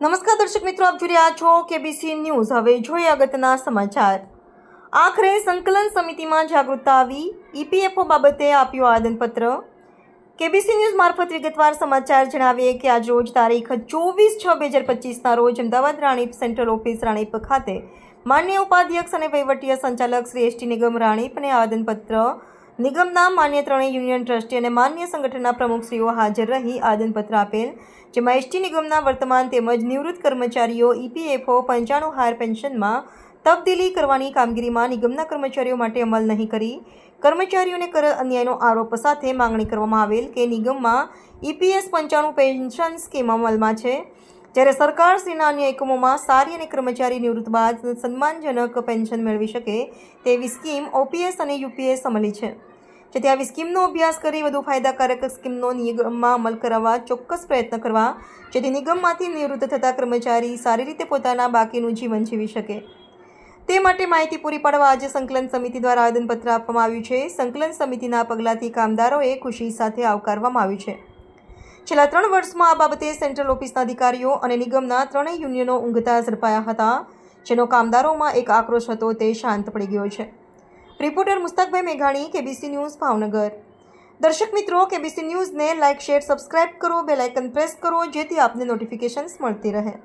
નમસ્કાર દર્શક મિત્રો, આપ જોઈ રહ્યા છો કેબીસી ન્યૂઝ હવે જોઈએ અગત્યના સમાચાર. આખરે સંકલન સમિતિમાં જાગૃતતા આવી. ઈપીએફઓ બાબતે આપ્યું આવેદનપત્ર. કેબીસી ન્યૂઝ મારફત વિગતવાર સમાચાર જણાવીએ કે આજ રોજ તારીખ ચોવીસ છ બે હજાર પચીસના રોજ અમદાવાદ રાણીપ સેન્ટ્રલ ઓફિસ રાણીપ ખાતે માન્ય ઉપાધ્યક્ષ અને વહીવટીય સંચાલક શ્રી એસટી નિગમ રાણીપ અને આવેદનપત્ર નિગમના માન્ય ત્રણેય યુનિયન ટ્રસ્ટી અને માન્ય સંગઠનના પ્રમુખશ્રીઓ હાજર રહી આદનપત્ર આપેલ, જેમાં એસટી નિગમના વર્તમાન તેમજ નિવૃત્ત કર્મચારીઓ, ઈપીએફઓ, પંચાણું હાયર પેન્શનમાં તબદીલી કરવાની કામગીરીમાં નિગમના કર્મચારીઓ માટે અમલ નહીં કરી. કર્મચારીઓને કર અન્યાયનો આરોપ સાથે માંગણી કરવામાં આવેલ કે નિગમમાં ઈપીએસ પંચાણું પેન્શન સ્કીમ અમલમાં છે. જ્યારે સરકારશ્રીના અન્ય એકમોમાં સારી અને કર્મચારી નિવૃત્ત બાદ સન્માનજનક પેન્શન મેળવી શકે તેવી સ્કીમ ઓપીએસ અને યુપીએસ અમલી છે. જેથી આવી સ્કીમનો અભ્યાસ કરી વધુ ફાયદાકારક સ્કીમનો નિગમમાં અમલ કરાવવા ચોક્કસ પ્રયત્ન કરવા, જેથી નિગમમાંથી નિવૃત્ત થતા કર્મચારી સારી રીતે પોતાના બાકીનું જીવન જીવી શકે. તે માટે માહિતી પૂરી પાડવા આજે સંકલન સમિતિ દ્વારા આવેદનપત્ર આપવામાં આવ્યું છે. સંકલન સમિતિના પગલાંથી કામદારોએ ખુશી સાથે આવકારવામાં આવ્યું છે. છેલ્લા ત્રણ વર્ષમાં આ બાબતે સેન્ટ્રલ ઓફિસના અધિકારીઓ અને નિગમના ત્રણેય યુનિયનો ઊંઘતા ઝડપાયા હતા, જેનો કામદારોમાં એક આક્રોશ હતો, તે શાંત પડી ગયો છે. રિપોર્ટર મુસ્તાકભાઈ મેઘાણી, કેબીસી ન્યૂઝ, ભાવનગર. દર્શક મિત્રો, કેબીસી ન્યૂઝને લાઇક, શેર, સબસ્ક્રાઇબ કરો બેલાઇકન પ્રેસ કરો, જેથી આપને નોટિફિકેશન્સ મળતી રહે.